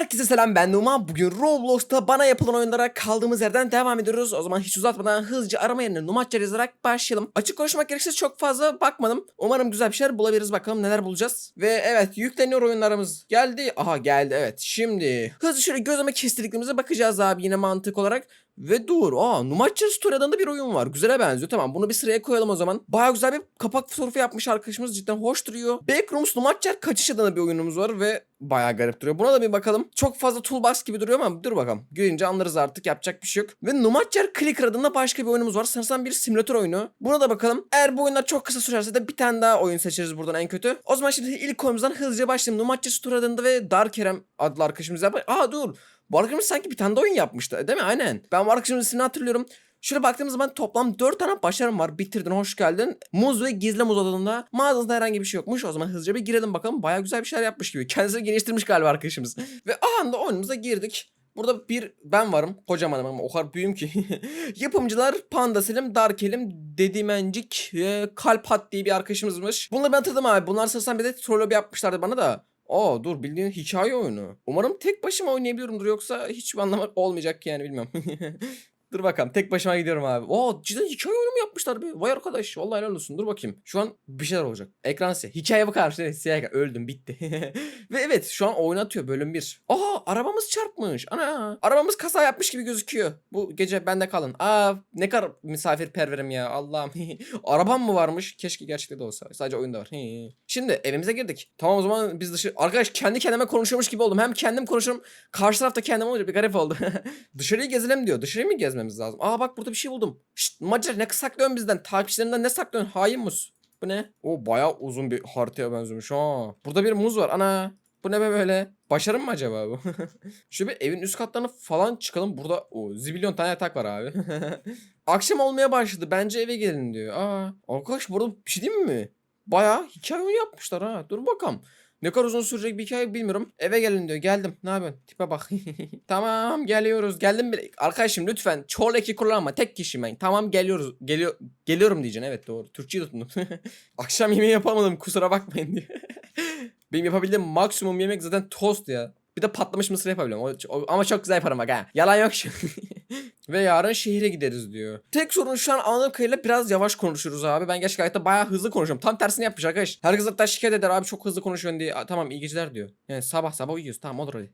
Herkese selam ben Numa. Bugün Roblox'ta bana yapılan oyunlara kaldığımız yerden devam ediyoruz. O zaman hiç uzatmadan hızlıca arama yerine Numaçlar yazarak başlayalım. Açık konuşmak gerekirse çok fazla bakmadım. Umarım güzel bir şeyler bulabiliriz bakalım neler bulacağız. Ve evet yükleniyor oyunlarımız. Geldi. Aha geldi evet. Şimdi hızlı şöyle gözleme kestirdiklerimize bakacağız abi yine mantık olarak. Ve dur. Aa Numaçlar Story adında bir oyun var. Güzele benziyor. Tamam bunu bir sıraya koyalım o zaman. Baya güzel bir kapak fotoğrafı yapmış arkadaşımız. Cidden hoş duruyor. Backrooms Numaçlar kaçış adında bir oyunumuz var ve baya garip duruyor. Buna da bir bakalım. Çok fazla toolbox gibi duruyor ama dur bakalım. Görünce anlarız artık. Yapacak bir şey yok. Ve Numaçlar Clicker adında başka bir oyunumuz var. Sanırsam bir simülatör oyunu. Buna da bakalım. Eğer bu oyunlar çok kısa sürerse de bir tane daha oyun seçeriz buradan en kötü. O zaman şimdi ilk oyunumuzdan hızlıca başlayalım. Numaçlar Story adında ve Dark Kerem adlı arkadaşımız yapar. Aa dur. Arkadaşımız sanki bir tane de oyun yapmıştı değil mi? Aynen. Ben ismini hatırlıyorum. Şöyle baktığımız zaman toplam 4 tane başarım var. Bitirdin, hoş geldin. Muz ve gizli muz adında mağazasında herhangi bir şey yokmuş. O zaman hızlıca bir girelim bakalım. Baya güzel bir şeyler yapmış gibi. Kendisini geliştirmiş galiba arkadaşımız. ve anda oyunumuza girdik. Burada bir ben varım. Kocamanım ama o kadar büyüğüm ki. Yapımcılar Panda Selim, Dark Elim, Dedimencik, e, Kalpat diye bir arkadaşımızmış. Bunları ben hatırladım abi. Bunlar sanırsam bir de troll yapmışlardı bana da. Aa dur bildiğin hikaye oyunu. Umarım tek başıma oynayabiliyorumdur yoksa hiçbir anlamı olmayacak yani bilmem. dur bakalım tek başıma gidiyorum abi. Oo cidden hikaye oyunu mu yapmışlar be? Vay arkadaş vallahi helal olsun. Dur bakayım. Şu an bir şeyler olacak. Ekran siyah. Hikaye bakar mısın? Evet, siyah. Öldüm bitti. Ve evet şu an oynatıyor bölüm 1. Aa arabamız çarpmış. Ana arabamız kaza yapmış gibi gözüküyor. Bu gece bende kalın. Aa ne kadar misafirperverim ya Allah'ım. Arabam mı varmış? Keşke gerçekte de olsa. Sadece oyunda var. Şimdi evimize girdik. Tamam o zaman biz dışı... Arkadaş kendi kendime konuşuyormuş gibi oldum. Hem kendim konuşurum. Karşı tarafta kendim olunca bir garip oldu. Dışarıyı gezelim diyor. Dışarıyı mı gezmemiz lazım? Aa bak burada bir şey buldum. Şşt Macar ne saklıyorsun bizden? Takipçilerinden ne saklıyorsun? Hain mus. Bu ne? O bayağı uzun bir haritaya benziyormuş ha. Burada bir muz var. Ana. Bu ne be böyle? Başarım mı acaba bu? Şu bir evin üst katlarına falan çıkalım. Burada o zibilyon tane yatak var abi. Akşam olmaya başladı. Bence eve gelin diyor. Aa, arkadaş burada bir şey diyeyim mi? Bayağı hikaye oyunu yapmışlar ha. Dur bakalım. Ne kadar uzun sürecek bir hikaye bilmiyorum. Eve gelin diyor. Geldim. Ne yapıyorsun? Tipe bak. tamam geliyoruz. Geldim bile. Arkadaşım lütfen çoğul eki kullanma. Tek kişi ben. Tamam geliyoruz. Geliyor geliyorum diyeceksin. Evet doğru. Türkçeyi tutundum. Akşam yemeği yapamadım. Kusura bakmayın diye. Benim yapabildiğim maksimum yemek zaten tost ya. Bir de patlamış mısır yapabiliyorum. O, o- ama çok güzel yaparım bak ha. Yalan yok şu. Ve yarın şehire gideriz diyor. Tek sorun şu an anladığım kadarıyla biraz yavaş konuşuruz abi. Ben gerçekten hayatta bayağı hızlı konuşuyorum. Tam tersini yapmış arkadaş. Herkes hatta şikayet eder abi çok hızlı konuşuyorsun diye. Tamam iyi geceler diyor. Yani sabah sabah uyuyoruz. Tamam olur hadi.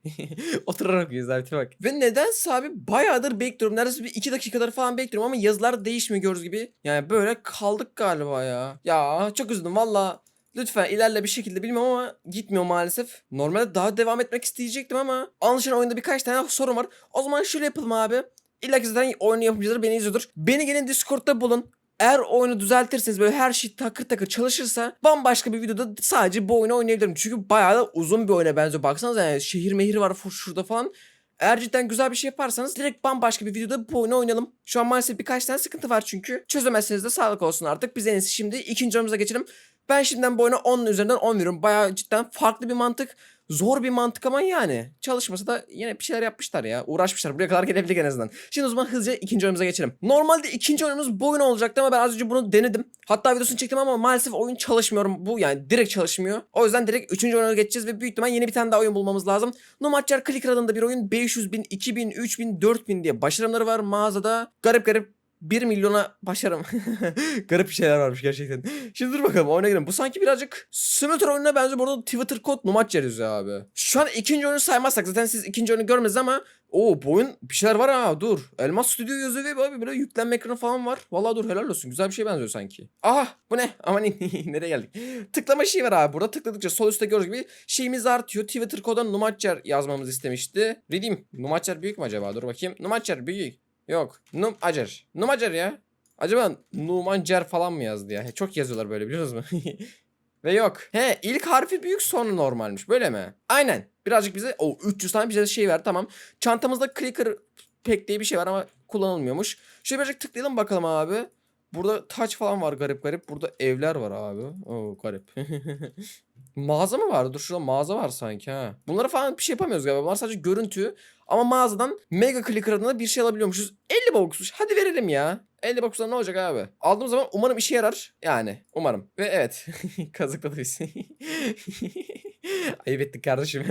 Oturarak uyuyoruz abi bak. Ve nedense abi bayağıdır bekliyorum. Neredeyse bir iki dakikadır falan bekliyorum ama yazılar değişmiyor gibi. Yani böyle kaldık galiba ya. Ya çok üzüldüm valla. Lütfen ilerle bir şekilde bilmiyorum ama gitmiyor maalesef. Normalde daha devam etmek isteyecektim ama anlaşılan oyunda birkaç tane sorun var. O zaman şöyle yapalım abi. İlla ki zaten oyun yapımcıları beni izliyordur. Beni gelin Discord'da bulun. Eğer oyunu düzeltirseniz böyle her şey takır takır çalışırsa bambaşka bir videoda sadece bu oyunu oynayabilirim. Çünkü bayağı da uzun bir oyuna benziyor. Baksanıza yani şehir mehir var şurada falan. Eğer cidden güzel bir şey yaparsanız direkt bambaşka bir videoda bu oyunu oynayalım. Şu an maalesef birkaç tane sıkıntı var çünkü. Çözemezseniz de sağlık olsun artık. Biz en iyisi şimdi ikinci oyunumuza geçelim. Ben şimdiden bu oyuna 10 üzerinden 10 veriyorum. Bayağı cidden farklı bir mantık. Zor bir mantık ama yani. Çalışmasa da yine bir şeyler yapmışlar ya. Uğraşmışlar. Buraya kadar gelebildik en azından. Şimdi o zaman hızlıca ikinci oyunumuza geçelim. Normalde ikinci oyunumuz bu oyun olacaktı ama ben az önce bunu denedim. Hatta videosunu çektim ama maalesef oyun çalışmıyor. Bu yani direkt çalışmıyor. O yüzden direkt üçüncü oyuna geçeceğiz ve büyük ihtimal yeni bir tane daha oyun bulmamız lazım. Nomadcar Clicker adında bir oyun. 500 bin, 2000, 3000, 4000 diye başarımları var mağazada. Garip garip 1 milyona başarım. Garip bir şeyler varmış gerçekten. Şimdi dur bakalım oyuna girelim. Bu sanki birazcık simulator oyununa benziyor. Bu arada Twitter kod numaç yazıyor abi. Şu an ikinci oyunu saymazsak zaten siz ikinci oyunu görmediniz ama o bu oyun bir şeyler var ha dur. Elmas Studio yazıyor ve abi böyle yüklenme ekranı falan var. Vallahi dur helal olsun. Güzel bir şey benziyor sanki. Aha bu ne? Aman nereye geldik? Tıklama şeyi var abi. Burada tıkladıkça sol üstte gördüğünüz gibi şeyimiz artıyor. Twitter koda numaçer yazmamızı istemişti. Redeem. Numaçer büyük mü acaba? Dur bakayım. Numaçer büyük. Yok. Num acer. Numacer ya. Acaba Numancer falan mı yazdı ya? Çok yazıyorlar böyle biliyor musunuz? Ve yok. He ilk harfi büyük sonu normalmiş. Böyle mi? Aynen. Birazcık bize o 300 tane bize şey ver tamam. Çantamızda clicker pack diye bir şey var ama kullanılmıyormuş. Şöyle birazcık tıklayalım bakalım abi. Burada taç falan var garip garip. Burada evler var abi. Oo garip. mağaza mı var? Dur şurada mağaza var sanki ha. Bunlara falan bir şey yapamıyoruz galiba. Bunlar sadece görüntü. Ama mağazadan Mega Clicker adına bir şey alabiliyormuşuz. 50 boxmuş. Hadi verelim ya. 50 box'tan ne olacak abi? Aldığım zaman umarım işe yarar. Yani umarım. Ve evet. Kazıkladı bizi. Ayıp ettik kardeşim.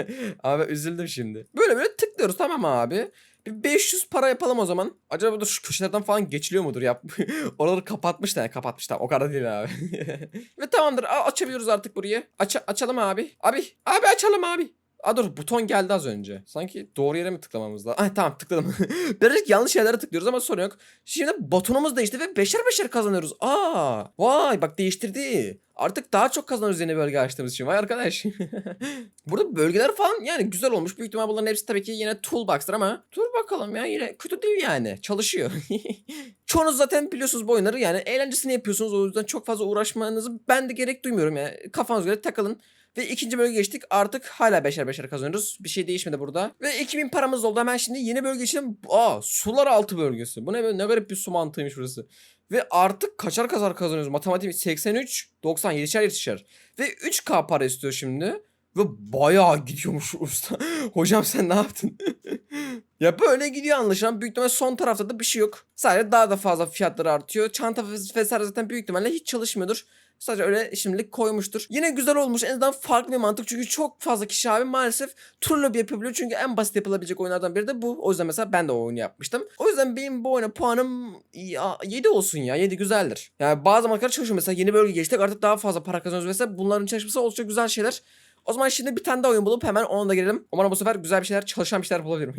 Ben üzüldüm şimdi. Böyle böyle tıklıyoruz tamam abi. Bir 500 para yapalım o zaman. Acaba burada şu köşelerden falan geçiliyor mudur ya? Oraları kapatmış da yani kapatmış da o kadar değil abi. Ve tamamdır A- açabiliyoruz artık burayı. Aç açalım abi. Abi abi açalım abi. Aa dur buton geldi az önce. Sanki doğru yere mi tıklamamız lazım? Ay tamam tıkladım. Birazcık yanlış yerlere tıklıyoruz ama sorun yok. Şimdi butonumuz değişti ve beşer beşer kazanıyoruz. Aa vay bak değiştirdi. Artık daha çok kazanıyoruz yeni bölge açtığımız için. Vay arkadaş. Burada bölgeler falan yani güzel olmuş. Büyük ihtimal bunların hepsi tabii ki yine toolbox'tır ama dur bakalım ya yine kötü değil yani. Çalışıyor. Çoğunuz zaten biliyorsunuz bu oyunları yani eğlencesini yapıyorsunuz. O yüzden çok fazla uğraşmanızı ben de gerek duymuyorum yani. Kafanıza göre takılın. Ve ikinci bölge geçtik. Artık hala beşer beşer kazanıyoruz. Bir şey değişmedi burada. Ve 2000 paramız oldu. Hemen şimdi yeni bölge için. Aa sular altı bölgesi. Bu ne böyle ne garip bir su mantığıymış burası. Ve artık kaçar kazar kazanıyoruz. Matematik 83, 90, 7'şer 7'şer. Ve 3K para istiyor şimdi. Ve bayağı gidiyormuş usta. Hocam sen ne yaptın? ya böyle gidiyor anlaşılan. Büyük ihtimalle son tarafta da bir şey yok. Sadece daha da fazla fiyatları artıyor. Çanta ves- vesaire zaten büyük ihtimalle hiç çalışmıyordur. Sadece öyle şimdilik koymuştur. Yine güzel olmuş. En azından farklı bir mantık. Çünkü çok fazla kişi abi maalesef tur lobby yapabiliyor. Çünkü en basit yapılabilecek oyunlardan biri de bu. O yüzden mesela ben de o oyunu yapmıştım. O yüzden benim bu oyuna puanım ya, 7 olsun ya. 7 güzeldir. Yani bazı markalar çalışıyor. Mesela yeni bölge geçtik. Artık daha fazla para kazanıyoruz. Mesela bunların çalışması oldukça güzel şeyler. O zaman şimdi bir tane daha oyun bulup hemen ona da girelim. Umarım bu sefer güzel bir şeyler, çalışan bir şeyler bulabilirim.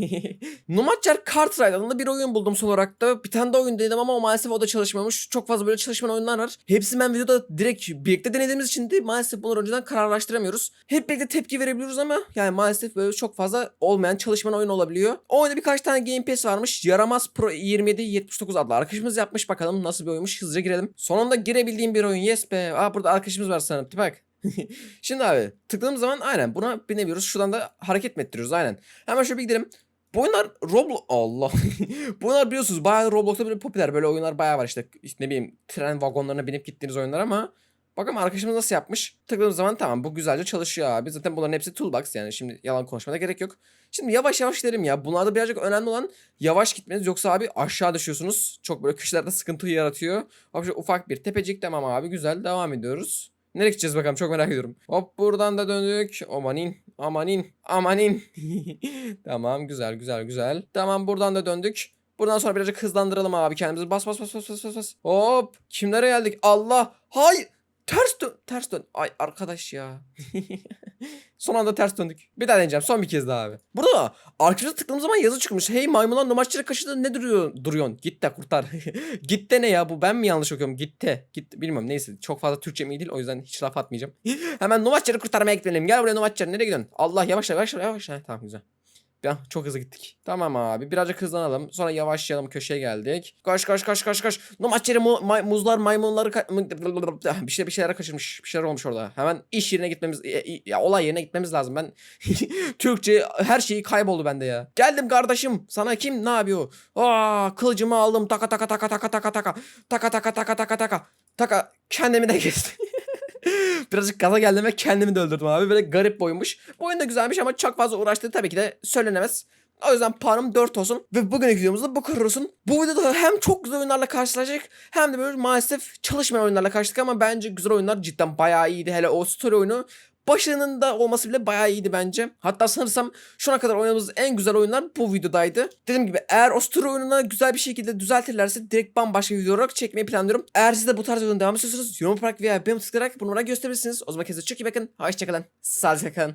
Numatcher Kart Ride adında bir oyun buldum son olarak da. Bir tane daha oyun denedim ama maalesef o da çalışmamış. Çok fazla böyle çalışmayan oyunlar var. Hepsini ben videoda direkt birlikte denediğimiz için de maalesef bunları önceden kararlaştıramıyoruz. Hep birlikte tepki verebiliyoruz ama yani maalesef böyle çok fazla olmayan çalışmayan oyun olabiliyor. O oyunda birkaç tane Game Pass varmış. Yaramaz Pro 2779 adlı arkadaşımız yapmış. Bakalım nasıl bir oyunmuş. Hızlıca girelim. Sonunda girebildiğim bir oyun. Yes be. Aa burada arkadaşımız var sanırım. Bak. Şimdi abi tıkladığımız zaman aynen buna binebiliyoruz. Şuradan da hareket mi ettiriyoruz aynen. Hemen şöyle bir gidelim. Bu oyunlar Roblox... Allah. bu oyunlar biliyorsunuz bayağı Roblox'ta böyle popüler. Böyle oyunlar bayağı var işte. işte ne bileyim tren vagonlarına binip gittiğiniz oyunlar ama... Bakalım arkadaşımız nasıl yapmış. Tıkladığımız zaman tamam bu güzelce çalışıyor abi. Zaten bunların hepsi toolbox yani şimdi yalan konuşmada gerek yok. Şimdi yavaş yavaş gidelim ya. Bunlarda birazcık önemli olan yavaş gitmeniz. Yoksa abi aşağı düşüyorsunuz. Çok böyle köşelerde sıkıntı yaratıyor. Abi ufak bir tepecik tamam abi güzel devam ediyoruz. Nereye gideceğiz bakalım çok merak ediyorum. Hop buradan da döndük. Amanin. Amanin. Amanin. tamam güzel güzel güzel. Tamam buradan da döndük. Buradan sonra birazcık hızlandıralım abi kendimizi. Bas bas bas bas bas bas. Hop. Kimlere geldik? Allah. Hay. Ters dön. Ters dön. Ay arkadaş ya. Son anda ters döndük. Bir daha deneyeceğim. Son bir kez daha abi. Burada arkadaşa tıkladığım zaman yazı çıkmış. Hey maymunlar numaçları kaşıdı ne duruyor, duruyorsun? Git de kurtar. Git de ne ya bu ben mi yanlış okuyorum? Git de. Git bilmiyorum neyse. Çok fazla Türkçem iyi değil o yüzden hiç laf atmayacağım. Hemen numaçları kurtarmaya gidelim. Gel buraya numaçları nereye gidiyorsun? Allah yavaş yavaş yavaş. Tamam güzel. Ya çok hızlı gittik. Tamam abi birazcık hızlanalım. Sonra yavaşlayalım köşeye geldik. Koş koş koş koş koş. Numaçları mu, may- muzlar maymunları bir şey bir şeyler kaçırmış. Bir şeyler olmuş orada. Hemen iş yerine gitmemiz ya, ya olay yerine gitmemiz lazım. Ben Türkçe her şeyi kayboldu bende ya. Geldim kardeşim. Sana kim ne yapıyor? Aa kılıcımı aldım. Taka taka taka taka taka taka. Taka taka taka taka taka. Taka kendimi de kestim. Birazcık gaza geldim ve kendimi de öldürdüm abi. Böyle garip boyunmuş. Bu oyun da güzelmiş ama çok fazla uğraştığı tabii ki de söylenemez. O yüzden puanım 4 olsun. Ve bugünkü videomuzda bu kadar olsun. Bu videoda hem çok güzel oyunlarla karşılaşacak hem de böyle maalesef çalışmayan oyunlarla karşılaştık ama bence güzel oyunlar cidden bayağı iyiydi. Hele o story oyunu başının da olması bile bayağı iyiydi bence. Hatta sanırsam şuna kadar oynadığımız en güzel oyunlar bu videodaydı. Dediğim gibi eğer o story oyununa güzel bir şekilde düzeltirlerse direkt bambaşka video olarak çekmeyi planlıyorum. Eğer siz de bu tarz videoların devam istiyorsanız yorum yaparak veya beğen tıklayarak bunu bana gösterebilirsiniz. O zaman kendinize çok iyi bakın. Hoşçakalın. Sağlıcakla kalın.